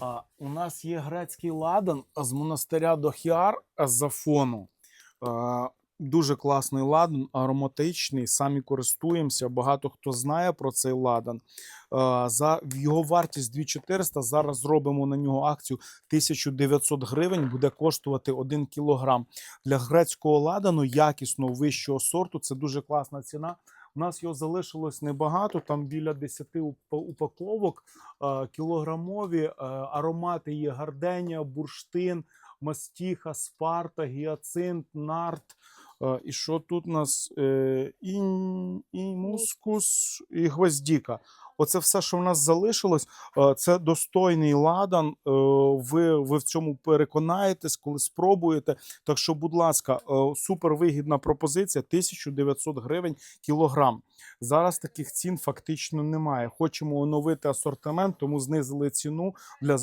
А, у нас є грецький ладан з монастиря Дохіар з Афону. А, дуже класний ладан, ароматичний. Самі користуємося. Багато хто знає про цей ладан. За його вартість 2400. Зараз зробимо на нього акцію 1900 гривень. Буде коштувати 1 кілограм. Для грецького ладану якісного вищого сорту. Це дуже класна ціна. У нас його залишилось небагато, там біля 10 упаковок кілограмові. е, Аромати є гарденія, бурштин, мастіха, спарта, гіацинт, нарт. Е, І що тут у нас? Е, І, і мускус, і гвоздіка. Оце все, що в нас залишилось, е, це достойний ладан. е, Ви, ви в цьому переконаєтесь, коли спробуєте. Так що, будь ласка, е, супервигідна пропозиція 1900 гривень кілограм. Зараз таких цін фактично немає. Хочемо оновити асортимент, тому знизили ціну для